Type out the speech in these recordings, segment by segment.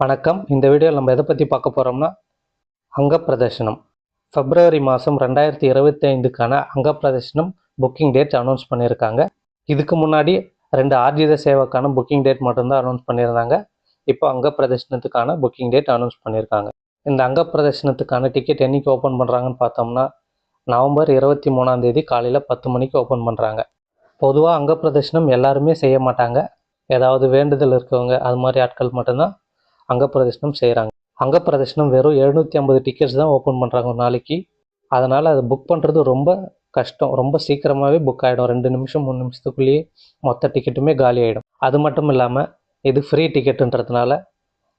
வணக்கம். இந்த வீடியோவில் நம்ம எதை பற்றி பார்க்க போகிறோம்னா அங்கப்பிரதர்ஷனம். பிப்ரவரி மாதம் ரெண்டாயிரத்தி இருபத்தி ஐந்துக்கான அங்க பிரதர்ஷனம் புக்கிங் டேட் அனௌன்ஸ் பண்ணியிருக்காங்க. இதுக்கு முன்னாடி ரெண்டு ஆர்ஜித சேவைக்கான புக்கிங் டேட் மட்டும்தான் அனௌன்ஸ் பண்ணியிருந்தாங்க. இப்போ அங்க பிரதர்ஷனத்துக்கான புக்கிங் டேட் அனௌன்ஸ் பண்ணியிருக்காங்க. இந்த அங்கப்பிரதர்ஷனத்துக்கான டிக்கெட் என்றைக்கு ஓப்பன் பண்ணுறாங்கன்னு பார்த்தோம்னா நவம்பர் இருபத்தி மூணாந்தேதி காலையில் பத்து மணிக்கு ஓப்பன் பண்ணுறாங்க பொதுவாக அங்க பிரதர்ஷனம் எல்லாருமே செய்ய மாட்டாங்க. ஏதாவது வேண்டுதல் இருக்கவங்க அது மாதிரி ஆட்கள் மட்டும்தான் அங்கப்பிரதர்ஷனம் செய்கிறாங்க அங்க பிரதர்ஷனம் வெறும் எழுநூற்றி ஐம்பது டிக்கெட்ஸ் தான் ஓப்பன் பண்ணுறாங்க ஒரு நாளைக்கு. அதனால் அதை புக் பண்ணுறது ரொம்ப கஷ்டம். ரொம்ப சீக்கிரமாகவே புக் ஆகிடும் ரெண்டு நிமிஷம் மூணு நிமிஷத்துக்குள்ளேயே மொத்த டிக்கெட்டுமே காலி ஆகிடும் அது மட்டும் இல்லாமல் இது ஃப்ரீ டிக்கெட்டுன்றதுனால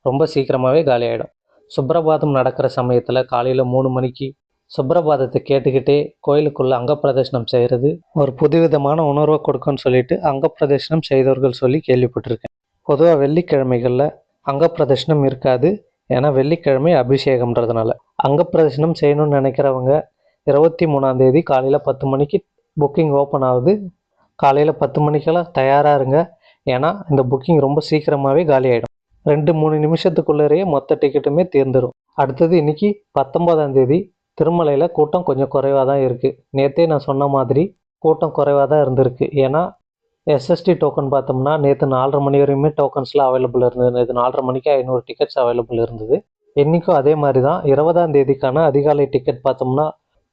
ரொம்ப சீக்கிரமாகவே காலி ஆகிடும் சுப்ரபாதம் நடக்கிற சமயத்தில் காலையில் மூணு மணிக்கு சுப்ரபாதத்தை கேட்டுக்கிட்டே கோயிலுக்குள்ளே அங்கப்பிரதர்ஷனம் செய்கிறது ஒரு புதுவிதமான உணர்வை கொடுக்கும்னு சொல்லிட்டு அங்கப்பிரதர்ஷனம் செய்தவர்கள் சொல்லி கேள்விப்பட்டிருக்கேன். பொதுவாக வெள்ளிக்கிழமைகளில் அங்க இருக்காது. ஏன்னா வெள்ளிக்கிழமை அபிஷேகம்ன்றதுனால. அங்க செய்யணும்னு நினைக்கிறவங்க இருபத்தி மூணாந்தேதி காலையில் பத்து மணிக்கு புக்கிங் ஓப்பன் ஆகுது. காலையில் பத்து மணிக்கெல்லாம் தயாராக இருங்க. ஏன்னா இந்த புக்கிங் ரொம்ப சீக்கிரமாகவே காலி ஆகிடும் ரெண்டு மூணு நிமிஷத்துக்குள்ளேயே மொத்த டிக்கெட்டுமே தீர்ந்துடும் அடுத்தது இன்னைக்கு பத்தொன்பதாம் தேதி திருமலையில் கூட்டம் கொஞ்சம் குறைவாக தான் இருக்குது நேற்றே நான் சொன்ன மாதிரி கூட்டம் குறைவாக தான் இருந்திருக்கு. ஏன்னா எஸ்எஸ்டி டோக்கன் பார்த்தோம்னா நேற்று நாலரை மணி வரையுமே டோக்கன்ஸ்லாம் அவைலபிள் இருந்தது. நேற்று நாலரை மணிக்கு ஐநூறு டிக்கெட்ஸ் அவைலபிள் இருந்தது. இன்றைக்கும் அதே மாதிரி தான் இருபதாம் தேதிக்கான அதிகாலை டிக்கெட் பார்த்தோம்னா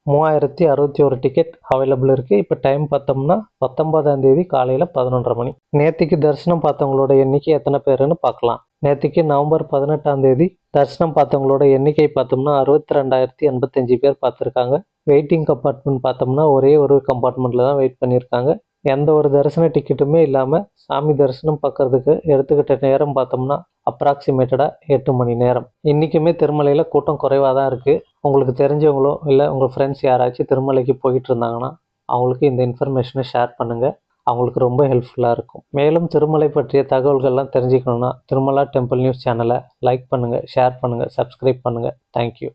மூவாயிரத்தி அறுபத்தி ஒரு டிக்கெட் அவைலபிள் இருக்குது இப்போ டைம் பார்த்தோம்னா பத்தொன்பதாம் தேதி காலையில் பதினொன்றரை மணி. நேற்றுக்கு தரிசனம் பார்த்தவங்களோட எண்ணிக்கை எத்தனை பேருன்னு பார்க்கலாம். நேற்றுக்கு நவம்பர் பதினெட்டாம் தேதி தரிசனம் பார்த்தவங்களோட எண்ணிக்கை பார்த்தோம்னா அறுபத்தி ரெண்டாயிரத்தி எண்பத்தஞ்சு பேர் பார்த்துருக்காங்க. வெயிட்டிங் கம்பார்ட்மெண்ட் பார்த்தோம்னா ஒரே ஒரு கம்பார்ட்மெண்ட்டில் தான் வெயிட் பண்ணியிருக்காங்க. எந்த ஒரு தரிசன டிக்கெட்டுமே இல்லாமல் சாமி தரிசனம் பார்க்கறதுக்கு எடுத்துக்கிட்ட நேரம் பார்த்தோம்னா அப்ராக்சிமேட்டடாக எட்டு மணி நேரம். இன்றைக்குமே திருமலையில் கூட்டம் குறைவாக தான் இருக்குது உங்களுக்கு தெரிஞ்சவங்களோ இல்லை உங்கள் ஃப்ரெண்ட்ஸ் யாராச்சும் திருமலைக்கு போயிட்டு இருந்தாங்கன்னா அவங்களுக்கு இந்த இன்ஃபர்மேஷனை ஷேர் பண்ணுங்கள் அவங்களுக்கு ரொம்ப ஹெல்ப்ஃபுல்லாக இருக்கும். மேலும் திருமலை பற்றிய தகவல்கள்லாம் தெரிஞ்சுக்கணுன்னா திருமலா டெம்பிள் நியூஸ் சேனலை லைக் பண்ணுங்கள் ஷேர் பண்ணுங்கள் சப்ஸ்கிரைப் பண்ணுங்கள் தேங்க்யூ